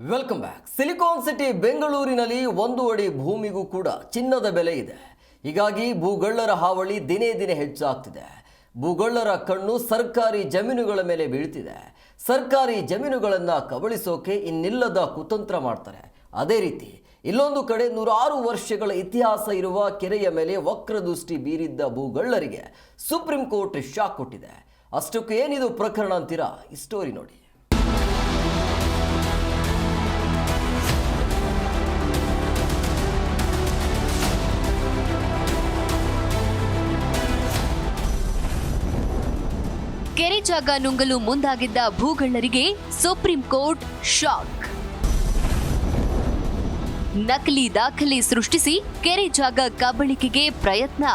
Welcome back silicon city ಬೆಂಗಳೂರಿನಲ್ಲಿ ಒಂದು ಅಡಿ ಭೂಮಿಗೂ ಕೂಡ ಚಿನ್ನದ ಬೆಲೆ ಇದೆ. ಹೀಗಾಗಿ ಭೂಗಳ್ಳರ ಹಾವಳಿ ದಿನೇ ದಿನೇ ಹೆಚ್ಚಾಗ್ತಿದೆ. ಭೂಗಳ್ಳರ ಕಣ್ಣು ಸರ್ಕಾರಿ ಜಮೀನುಗಳ ಮೇಲೆ ಬೀಳ್ತಿದೆ. ಸರ್ಕಾರಿ ಜಮೀನುಗಳನ್ನು ಕಬಳಿಸೋಕೆ ಇನ್ನಿಲ್ಲದ ಕುತಂತ್ರ ಮಾಡ್ತಾರೆ. ಅದೇ ರೀತಿ, ಇಲ್ಲೊಂದು ಕಡೆ ನೂರಾರು ವರ್ಷಗಳ ಇತಿಹಾಸ ಇರುವ ಕೆರೆಯ ಮೇಲೆ ವಕ್ರದೃಷ್ಟಿ ಬೀರಿದ್ದ ಭೂಗಳ್ಳರಿಗೆ ಸುಪ್ರೀಂ ಕೋರ್ಟ್ ಶಾಕ್ ಕೊಟ್ಟಿದೆ. ಅಷ್ಟಕ್ಕೂ ಏನಿದು ಪ್ರಕರಣ ಅಂತೀರಾ? ಈ ಸ್ಟೋರಿ ನೋಡಿ. ಜಾಗ ನುಂಗಲು ಮುಂದಾಗಿದ್ದ ಭೂಗಳ್ಳರಿಗೆ ಸುಪ್ರೀಂ ಕೋರ್ಟ್ ಶಾಕ್. ನಕಲಿ ದಾಖಲೆ ಸೃಷ್ಟಿಸಿ ಕೆರೆ ಜಾಗ ಕಬಳಿಕೆಗೆ ಪ್ರಯತ್ನ.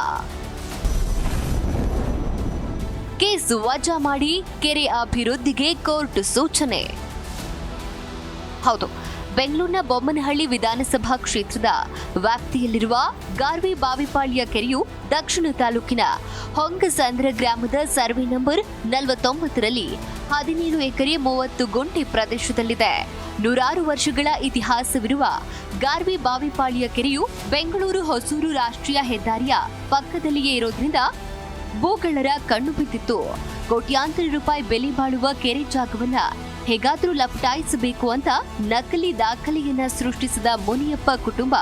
ಕೇಸ್ ವಜಾ ಮಾಡಿ ಕೆರೆ ಅಭಿವೃದ್ಧಿಗೆ ಕೋರ್ಟ್ ಸೂಚನೆ. ಹೌದು ಬೆಂಗಳೂರಿನ ಬೊಮ್ಮನಹಳ್ಳಿ ವಿಧಾನಸಭಾ ಕ್ಷೇತ್ರದ ವ್ಯಾಪ್ತಿಯಲ್ಲಿರುವ ಗಾರ್ವಿ ಬಾವಿಪಾಳ್ಯ ಕೆರೆಯು ದಕ್ಷಿಣ ತಾಲೂಕಿನ ಹೊಂಗಸಂದ್ರ ಗ್ರಾಮದ ಸರ್ವೆ ನಂಬರ್ ನಲವತ್ತೊಂಬತ್ತರಲ್ಲಿ ಹದಿನೇಳು ಎಕರೆ ಮೂವತ್ತು ಗುಂಟೆ ಪ್ರದೇಶದಲ್ಲಿದೆ. ನೂರಾರು ವರ್ಷಗಳ ಇತಿಹಾಸವಿರುವ ಗಾರ್ವಿ ಬಾವಿಪಾಳ್ಯ ಕೆರೆಯು ಬೆಂಗಳೂರು ಹೊಸೂರು ರಾಷ್ಟ್ರೀಯ ಹೆದ್ದಾರಿಯ ಪಕ್ಕದಲ್ಲಿಯೇ ಇರೋದ್ರಿಂದ ಭೂಗಳರ ಕಣ್ಣು ಬಿದ್ದಿತ್ತು. ಕೋಟ್ಯಾಂತರ ರೂಪಾಯಿ ಬೆಲೆ ಬಾಳುವ ಕೆರೆ ಜಾಗವನ್ನ ಹೇಗಾದ್ರೂ ಲಪಟಾಯಿಸಬೇಕು ಅಂತ ನಕಲಿ ದಾಖಲೆಯನ್ನ ಸೃಷ್ಟಿಸಿದ ಮುನಿಯಪ್ಪ ಕುಟುಂಬ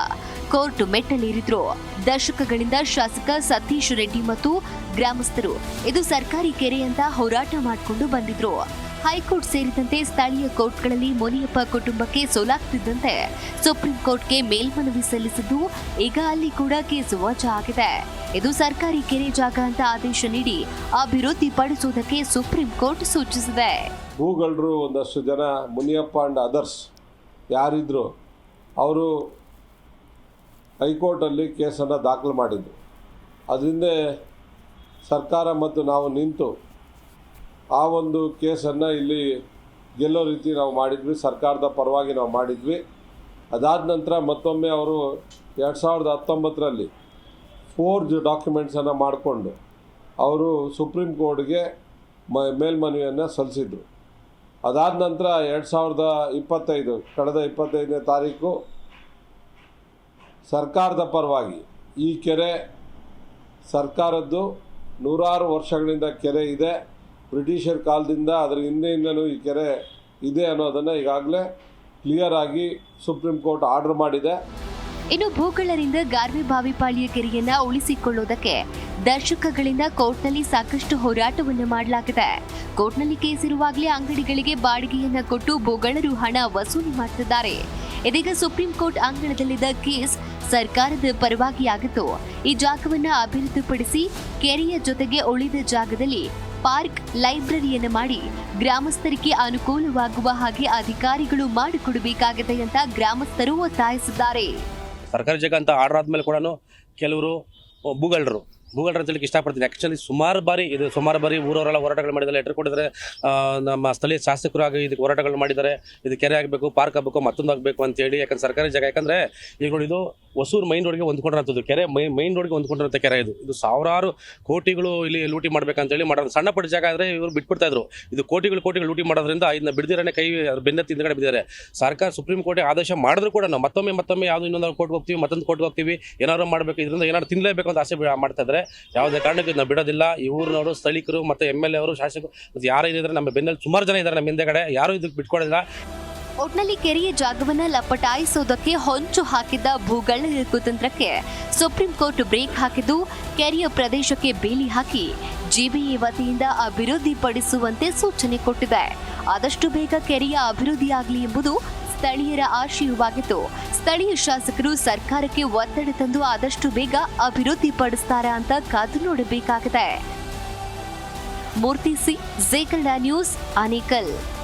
ಕೋರ್ಟ್ ಮೆಟ್ಟಲೇರಿದ್ರು. ದಶಕಗಳಿಂದ ಶಾಸಕ ಸತೀಶ್ ರೆಡ್ಡಿ ಮತ್ತು ಗ್ರಾಮಸ್ಥರು ಇದು ಸರ್ಕಾರಿ ಕೆರೆ ಅಂತ ಹೋರಾಟ ಮಾಡಿಕೊಂಡು ಬಂದಿದ್ರು. ಹೈಕೋರ್ಟ್ ಸೇರಿದಂತೆ ಸ್ಥಳೀಯ ಕೋರ್ಟ್ಗಳಲ್ಲಿ ಮುನಿಯಪ್ಪ ಕುಟುಂಬಕ್ಕೆ ಸೋಲಾಗ್ತಿದ್ದಂತೆ ಸುಪ್ರೀಂ ಕೋರ್ಟ್ಗೆ ಮೇಲ್ಮನವಿ ಸಲ್ಲಿಸಿದ್ದು ಈಗ ಅಲ್ಲಿ ಕೂಡ ಕೇಸು ವಜಾ ಆಗಿದೆ. ಇದು ಸರ್ಕಾರಿ ಕೆರೆ ಜಾಗ ಅಂತ ಆದೇಶ ನೀಡಿ ಅಭಿವೃದ್ಧಿಪಡಿಸುವುದಕ್ಕೆ ಸುಪ್ರೀಂ ಕೋರ್ಟ್ ಸೂಚಿಸಿದೆ. ಭೂಗಳರು ಒಂದಷ್ಟು ಜನ ಮುನಿಯಪ್ಪ ಆ್ಯಂಡ್ ಅದರ್ಸ್ ಯಾರಿದ್ರು, ಅವರು ಹೈಕೋರ್ಟಲ್ಲಿ ಕೇಸನ್ನು ದಾಖಲು ಮಾಡಿದ್ರು. ಅದರಿಂದ ಸರ್ಕಾರ ಮತ್ತು ನಾವು ನಿಂತು ಆ ಒಂದು ಕೇಸನ್ನು ಇಲ್ಲಿ ಗೆಲ್ಲೋ ರೀತಿ ನಾವು ಮಾಡಿದ್ವಿ, ಸರ್ಕಾರದ ಪರವಾಗಿ ನಾವು ಮಾಡಿದ್ವಿ. ಅದಾದ ನಂತರ ಮತ್ತೊಮ್ಮೆ ಅವರು ಎರಡು ಸಾವಿರದ ಹತ್ತೊಂಬತ್ತರಲ್ಲಿ ಫೋರ್ಜ್ ಡಾಕ್ಯುಮೆಂಟ್ಸನ್ನು ಮಾಡಿಕೊಂಡು ಅವರು ಸುಪ್ರೀಂ ಕೋರ್ಟ್ಗೆ ಮೇಲ್ಮನವಿಯನ್ನು ಸಲ್ಲಿಸಿದರು. ಅದಾದ ನಂತರ ಎರಡು ಸಾವಿರದ ಇಪ್ಪತ್ತೈದು, ಕಳೆದ ಇಪ್ಪತ್ತೈದನೇ ತಾರೀಕು ಸರ್ಕಾರದ ಪರವಾಗಿ ಈ ಕೆರೆ ಸರ್ಕಾರದ್ದು ನೂರಾರು ವರ್ಷಗಳಿಂದ ಕೆರೆ ಇದೆ. ಬ್ರಿಟಿಷರ್ ಕಾಲದಿಂದ ಅದರ ಹಿಂದೆಯಿಂದಲೂ ಈ ಕೆರೆ ಇದೆ ಅನ್ನೋದನ್ನು ಈಗಾಗಲೇ ಕ್ಲಿಯರ್ ಆಗಿ ಸುಪ್ರೀಂ ಕೋರ್ಟ್ ಆರ್ಡರ್ ಮಾಡಿದೆ. ಇನ್ನು ಭೂಗಳರಿಂದ ಗಾರ್ವಿ ಬಾವಿಪಾಳಿಯ ಕೆರೆಯನ್ನ ಉಳಿಸಿಕೊಳ್ಳುವುದಕ್ಕೆ ದರ್ಶಕಗಳಿಂದ ಕೋರ್ಟ್ನಲ್ಲಿ ಸಾಕಷ್ಟು ಹೋರಾಟವನ್ನು ಮಾಡಲಾಗಿದೆ. ಕೋರ್ಟ್ನಲ್ಲಿ ಕೇಸ್ ಇರುವಾಗಲೇ ಅಂಗಡಿಗಳಿಗೆ ಬಾಡಿಗೆಯನ್ನ ಕೊಟ್ಟು ಭೂಗಳರು ಹಣ ವಸೂಲಿ ಮಾಡ್ತಿದ್ದಾರೆ. ಇದೀಗ ಸುಪ್ರೀಂ ಕೋರ್ಟ್ ಅಂಗಳದಲ್ಲಿದ್ದ ಕೇಸ್ ಸರ್ಕಾರದ ಪರವಾಗಿಯಾಗಿತ್ತು. ಈ ಜಾಗವನ್ನ ಅಭಿವೃದ್ಧಿಪಡಿಸಿ ಕೆರೆಯ ಜೊತೆಗೆ ಉಳಿದ ಜಾಗದಲ್ಲಿ ಪಾರ್ಕ್ ಲೈಬ್ರರಿಯನ್ನು ಮಾಡಿ ಗ್ರಾಮಸ್ಥರಿಗೆ ಅನುಕೂಲವಾಗುವ ಹಾಗೆ ಅಧಿಕಾರಿಗಳು ಮಾಡಿಕೊಡಬೇಕಾಗಿದೆ ಅಂತ ಗ್ರಾಮಸ್ಥರು ಒತ್ತಾಯಿಸಿದ್ದಾರೆ. ಸರ್ಕಾರಿ ಜಾಗ ಅಂತ ಆರ್ಡರ್ ಆದಮೇಲೆ ಕೂಡ ಕೆಲವರು ಭೂಗಳರು ಭೂಗಳರ ಅಂತ ಹೇಳಕ್ಕೆ ಇಷ್ಟಪಡ್ತೀನಿ. ಆ್ಯಕ್ಚುಲಿ ಸುಮಾರು ಬಾರಿ ಇದು ಸುಮಾರು ಬಾರಿ ಊರವರೆಲ್ಲ ಹೋರಾಟಗಳು ಮಾಡಿದ್ದಾರೆ. ಲೆಟರ್ ಕೊಟ್ಟಿದ್ದಾರೆ. ನಮ್ಮ ಸ್ಥಳೀಯ ಶಾಸಕರು ಆಗಿ ಇದಕ್ಕೆ ಹೋರಾಟಗಳು ಮಾಡಿದ್ದಾರೆ. ಇದು ಕೆರೆ ಆಗಬೇಕು ಪಾರ್ಕ್ ಆಗಬೇಕು, ಮತ್ತೊಂದು ಆಗಬೇಕು ಅಂತೇಳಿ ಯಾಕಂದ್ರೆ ಸರ್ಕಾರಿ ಜಾಗ ಯಾಕಂದರೆ ಈಗ ಇದು ಹೊಸೂರು ಮೈನ್ ರೋಡ್ಗೆ ಹೊಂದ್ಕೊಂಡಿರೋಂಥದ್ದು ಕೆರೆ, ಮೈ, ಮೈನ್ ರೋಡ್ಗೆ ಹೊಂದ್ಕೊಂಡಿರೋಂಥ ಕೆರೆ ಇದು. ಇದು ಸಾವಿರಾರು ಕೋಟಿಗಳು ಇಲ್ಲಿ ಲೂಟಿ ಮಾಡ್ಬೇಕಂತೇಳಿ ಮಾಡೋದು ಸಣ್ಣ ಪಟ್ಟ ಜಾಗ ಆದರೆ ಇವರು ಬಿಟ್ಬಿಡ್ತಾ ಇದ್ರು. ಇದು ಕೋಟಿಗಳು ಕೋಟಿಗಳು ಲೂಟಿ ಮಾಡೋದ್ರಿಂದ ಇದನ್ನ ಬಿಡದಿರನೇ ಕೈ ಬೆನ್ನ ಬೆನ್ನತ್ತಿ ಹಿಂದ್ಗಡೆ ಬಿದ್ದಿದ್ದಾರೆ. ಸರ್ಕಾರ, ಸುಪ್ರೀಂ ಕೋರ್ಟ್ ಆದೇಶ ಮಾಡಿದ್ರು ಕೂಡ ನಾವು ಮತ್ತೊಮ್ಮೆ ಮತ್ತೊಮ್ಮೆ ಯಾವುದು ಇನ್ನೊಂದು ಕೋರ್ಟ್ಗೆ ಹೋಗ್ತೀವಿ, ಮತ್ತೊಂದು ಕೋರ್ಟ್ಗೆ ಹೋಗ್ತೀವಿ, ಏನಾದ್ರು ಮಾಡಬೇಕು, ಇದರಿಂದ ಏನಾದ್ರು ತಿನ್ನಲೇಬೇಕು ಅಂತ ಆಸೆ ಮಾಡ್ತಾ ಇದ್ರೆ ಯಾವುದೇ ಕಾರಣಕ್ಕೂ ಇದನ್ನ ಬಿಡೋದಿಲ್ಲ. ಈ ಊರಿನವರು, ಸ್ಥಳೀಕರು ಮತ್ತು ಎಂ ಎಲ್ ಎ ಅವರು, ಶಾಸಕರು, ಮತ್ತು ಯಾರು ಇದ್ದಾರೆ ನಮ್ಮ ಬೆನ್ನಲ್ಲಿ ಸುಮಾರು ಜನ ಇದ್ದಾರೆ ನಮ್ಮ ಹಿಂದೆಗಡೆ. ಯಾರು ಇದಕ್ಕೆ ಬಿಟ್ಕೊಡೋದಿಲ್ಲ. ಒಟ್ನಲ್ಲಿ ಕೆರೆಯ ಜಾಗವನ್ನ ಲಪಟಾಯಿಸುವುದಕ್ಕೆ ಹೊಂಚು ಹಾಕಿದ್ದ ಭೂಗಳ್ಳರ ಕುತಂತ್ರಕ್ಕೆ ಸುಪ್ರೀಂ ಕೋರ್ಟ್ ಬ್ರೇಕ್ ಹಾಕಿದ್ದು, ಕೆರೆಯ ಪ್ರದೇಶಕ್ಕೆ ಬೇಲಿ ಹಾಕಿ ಜಿಬಿಇ ವತಿಯಿಂದ ಅಭಿವೃದ್ಧಿಪಡಿಸುವಂತೆ ಸೂಚನೆ ಕೊಟ್ಟಿದೆ. ಆದಷ್ಟು ಬೇಗ ಕೆರೆಯ ಅಭಿವೃದ್ಧಿಯಾಗಲಿ ಎಂಬುದು ಸ್ಥಳೀಯರ ಆಶಯವಾಗಿತ್ತು. ಸ್ಥಳೀಯ ಶಾಸಕರು ಸರ್ಕಾರಕ್ಕೆ ಒತ್ತಡ ತಂದು ಆದಷ್ಟು ಬೇಗ ಅಭಿವೃದ್ಧಿ ಪಡಿಸ್ತಾರಾ ಅಂತ ಕಾದು ನೋಡಬೇಕಾಗಿದೆ. ಮೂರ್ತಿ ಸಿ ಜೇಕಲ್ಡ ನ್ಯೂಸ್, ಆನೇಕಲ್.